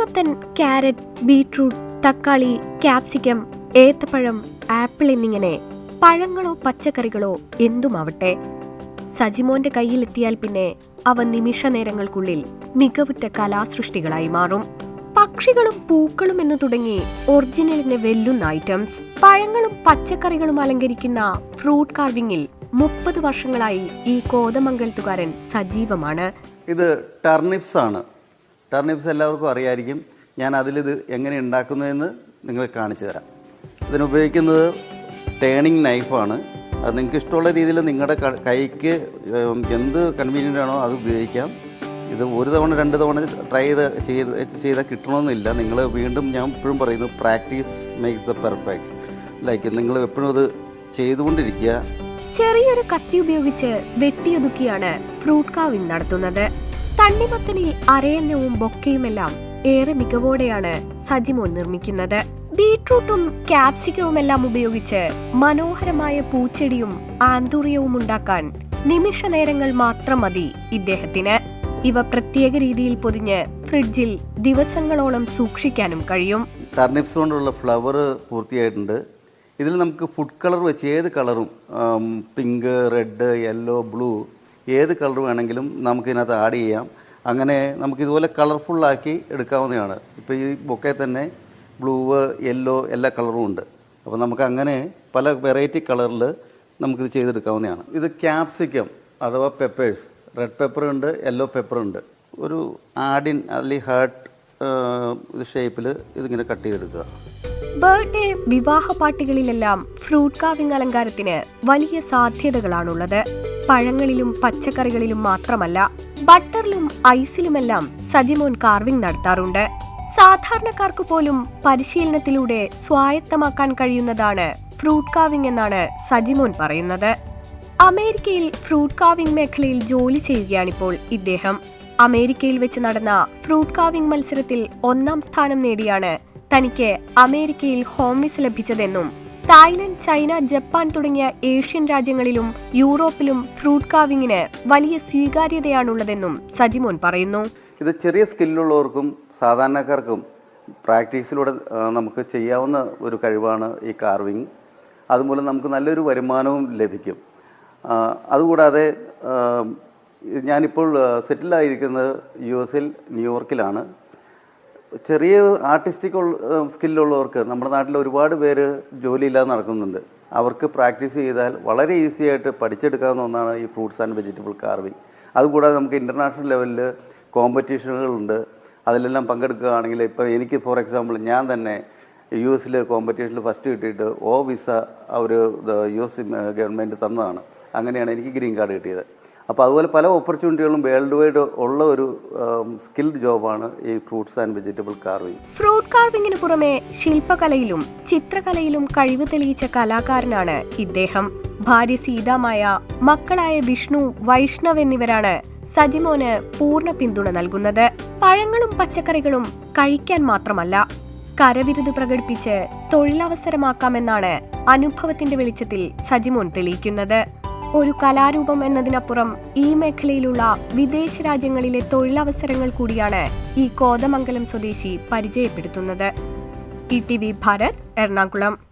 തണ്ണിമത്തൻ carrot beetroot തക്കാളി capsicum ഏത്തപ്പഴം ആപ്പിൾ എന്നിങ്ങനെ പഴങ്ങളോ പച്ചക്കറികളോ എന്തുമാവട്ടെ. സജിമോന്റെ കയ്യിലെത്തിയാൽ പിന്നെ അവ നിമിഷ നേരങ്ങൾക്കുള്ളിൽ മികവുറ്റ കലാസൃഷ്ടികളായി മാറും. പക്ഷികളും പൂക്കളും എന്ന് തുടങ്ങി ഒറിജിനലിനെ വെല്ലുന്ന ഐറ്റംസ്. പഴങ്ങളും പച്ചക്കറികളും അലങ്കരിക്കുന്ന ഫ്രൂട്ട് കാർവിംഗിൽ മുപ്പത് വർഷങ്ങളായി ഈ കോതമംഗലത്തുകാരൻ സജീവമാണ്. ഇത് ടർണിപ്സ് ആണ് ടർണിപ്സ് എല്ലാവർക്കും അറിയായിരിക്കും. ഞാൻ അതിലിത് എങ്ങനെ ഉണ്ടാക്കുന്നതെന്ന് നിങ്ങൾ കാണിച്ചു തരാം. ഇതിനുപയോഗിക്കുന്നത് ടേണിങ് നൈഫാണ് അത് നിങ്ങൾക്ക് ഇഷ്ടമുള്ള രീതിയിൽ നിങ്ങളുടെ കൈക്ക് എന്ത് കൺവീനിയന്റ് ആണോ അത് ഉപയോഗിക്കാം. ഇത് ഒരു തവണ രണ്ട് തവണ ട്രൈ ചെയ്ത് ചെയ്ത് ചെയ്താൽ കിട്ടണമെന്നില്ല. നിങ്ങൾ വീണ്ടും ഞാൻ എപ്പോഴും പറയുന്നു practice makes the perfect like നിങ്ങൾ എപ്പോഴും അത് ചെയ്തുകൊണ്ടിരിക്കുക. ചെറിയൊരു കത്തി ഉപയോഗിച്ച് വെട്ടിയൊതുക്കിയാണ് ഫ്രൂട്ട് കാവിംഗ് നടത്തുന്നത്. തണ്ണിമത്തനിൽ അരയന്നവും ബൊക്കയുമെല്ലാം ഏറെ മികവോടെയാണ് സജിമോൻ നിർമ്മിക്കുന്നത്. ബീട്രൂട്ടും ക്യാപ്സിക്കവും എല്ലാം ഉപയോഗിച്ച് മനോഹരമായ പൂച്ചെടിയും ആന്തൂറിയവും ഉണ്ടാക്കാൻ നിമിഷ നേരങ്ങൾ മാത്രം മതി ഇദ്ദേഹത്തിന്. ഇവ പ്രത്യേക രീതിയിൽ പൊതിഞ്ഞ് ഫ്രിഡ്ജിൽ ദിവസങ്ങളോളം സൂക്ഷിക്കാനും കഴിയും. ടർണിപ്സ് കൊണ്ടുള്ള ഫ്ലവർ പൂർത്തിയായിട്ടുണ്ട്. ഇതിൽ നമുക്ക് ഫുഡ് കളർ വെച്ച് ഏത് കളറും പിങ്ക് റെഡ് യെല്ലോ ബ്ലൂ ഏത് കളർ വേണമെങ്കിലും നമുക്കിതിനകത്ത് ആഡ് ചെയ്യാം. അങ്ങനെ നമുക്ക് ഇതുപോലെ കളർഫുള്ളാക്കി എടുക്കാവുന്നതാണ്. ഇപ്പോൾ ഈ ബൊക്കെ തന്നെ ബ്ലൂ യെല്ലോ എല്ലാ കളറും ഉണ്ട്. അപ്പോൾ നമുക്ക് അങ്ങനെ പല വെറൈറ്റി കളറിൽ നമുക്കിത് ചെയ്തെടുക്കാവുന്നതാണ്. ഇത് ക്യാപ്സിക്കം അഥവാ പെപ്പേഴ്സ്. റെഡ് പെപ്പർ ഉണ്ട് യെല്ലോ പെപ്പർ ഉണ്ട്. ഒരു ആഡിൻ അല്ലെങ്കിൽ ഹാർട്ട് ഷേപ്പിൽ ഇതിങ്ങനെ കട്ട് ചെയ്തെടുക്കുക. ബർത്ത്ഡേ വിവാഹ പാർട്ടികളിലെല്ലാം ഫ്രൂട്ട് കാവിംഗ് അലങ്കാരത്തിന് വലിയ സാധ്യതകളാണുള്ളത്. പഴങ്ങളിലും പച്ചക്കറികളിലും മാത്രമല്ല ബട്ടറിലും ഐസിലുമെല്ലാം സജിമോൻ കാർവിംഗ് നടത്താറുണ്ട്. സാധാരണക്കാർക്ക് പോലും പരിശീലനത്തിലൂടെ സ്വായത്തമാക്കാൻ കഴിയുന്നതാണ് ഫ്രൂട്ട് കാവിംഗ് എന്നാണ് സജിമോൻ പറയുന്നത്. അമേരിക്കയിൽ ഫ്രൂട്ട് കാവിംഗ് മേഖലയിൽ ജോലി ചെയ്യുകയാണിപ്പോൾ ഇദ്ദേഹം. അമേരിക്കയിൽ വെച്ച് നടന്ന ഫ്രൂട്ട് കാവിംഗ് മത്സരത്തിൽ ഒന്നാം സ്ഥാനം നേടിയാണ് തനിക്ക് അമേരിക്കയിൽ ഹോം വിസ ലഭിച്ചതെന്നും തായ്ലൻഡ് ചൈന ജപ്പാൻ തുടങ്ങിയ ഏഷ്യൻ രാജ്യങ്ങളിലും യൂറോപ്പിലും ഫ്രൂട്ട് കാവിങ്ങിന് വലിയ സ്വീകാര്യതയാണുള്ളതെന്നും സജിമോൻ പറയുന്നു. ഇത് ചെറിയ സ്കില്ലുള്ളവർക്കും സാധാരണക്കാർക്കും പ്രാക്ടീസിലൂടെ നമുക്ക് ചെയ്യാവുന്ന ഒരു കഴിവാണ് ഈ കാർവിങ്. അതുമൂലം നമുക്ക് നല്ലൊരു വരുമാനവും ലഭിക്കും. അതുകൂടാതെ ഞാനിപ്പോൾ സെറ്റിലായിരിക്കുന്നത് യു എസിൽ ന്യൂയോർക്കിലാണ്. ചെറിയ ആർട്ടിസ്റ്റിക് സ്കില്ലുള്ളവർക്ക് നമ്മുടെ നാട്ടിൽ ഒരുപാട് പേര് ജോലിയില്ലാതെ നടക്കുന്നുണ്ട്. അവർക്ക് പ്രാക്ടീസ് ചെയ്താൽ വളരെ ഈസി ആയിട്ട് പഠിച്ചെടുക്കാവുന്ന ഒന്നാണ് ഈ ഫ്രൂട്ട്സ് ആൻഡ് വെജിറ്റബിൾ കാർവിംഗ് അതുകൂടാതെ നമുക്ക് ഇന്റർനാഷണൽ ലെവലിൽ കോമ്പറ്റീഷനുകളുണ്ട് അതിലെല്ലാം പങ്കെടുക്കുകയാണെങ്കിൽ ഇപ്പോൾ എനിക്ക് ഫോർ എക്സാമ്പിൾ ഞാൻ തന്നെ യു എസിൽ കോമ്പറ്റീഷനിൽ ഫസ്റ്റ് കിട്ടിയിട്ട് ഓ വിസ അവർ യു എസ് ഗവൺമെന്റ് തന്നതാണ്. അങ്ങനെയാണ് എനിക്ക് ഗ്രീൻ കാർഡ് കിട്ടിയത്. അപ്പോൾ അതുപോലെ പല ഓപ്പർച്യൂണിറ്റികളും വേൾഡ് വൈഡ് ഉള്ള ഒരു സ്കിൽഡ് ജോബാണ് ഈ fruits and vegetable carving fruit കാർവിംഗിന് പുറമെ ശില്പകലയിലും ചിത്രകലയിലും കഴിവ് തെളിയിച്ച കലാകാരനാണ് ഇദ്ദേഹം. ഭാര്യ സീതാമായ മക്കളായ വിഷ്ണു വൈഷ്ണവ് എന്നിവരാണ് സജിമോന് പൂർണ പിന്തുണ നൽകുന്നത്. പഴങ്ങളും പച്ചക്കറികളും കഴിക്കാൻ മാത്രമല്ല കരവിരുത് പ്രകടിപ്പിച്ച് തൊഴിലവസരമാക്കാമെന്നാണ് അനുഭവത്തിന്റെ വെളിച്ചത്തിൽ സജിമോൻ തെളിയിക്കുന്നത്. ഒരു കലാരൂപം എന്നതിനപ്പുറം ഈ മേഖലയിലുള്ള വിദേശ രാജ്യങ്ങളിലെ തൊഴിലവസരങ്ങൾ കൂടിയാണ് ഈ കോതമംഗലം സ്വദേശി പരിചയപ്പെടുത്തുന്നത്. E T V Bharat Ernakulam.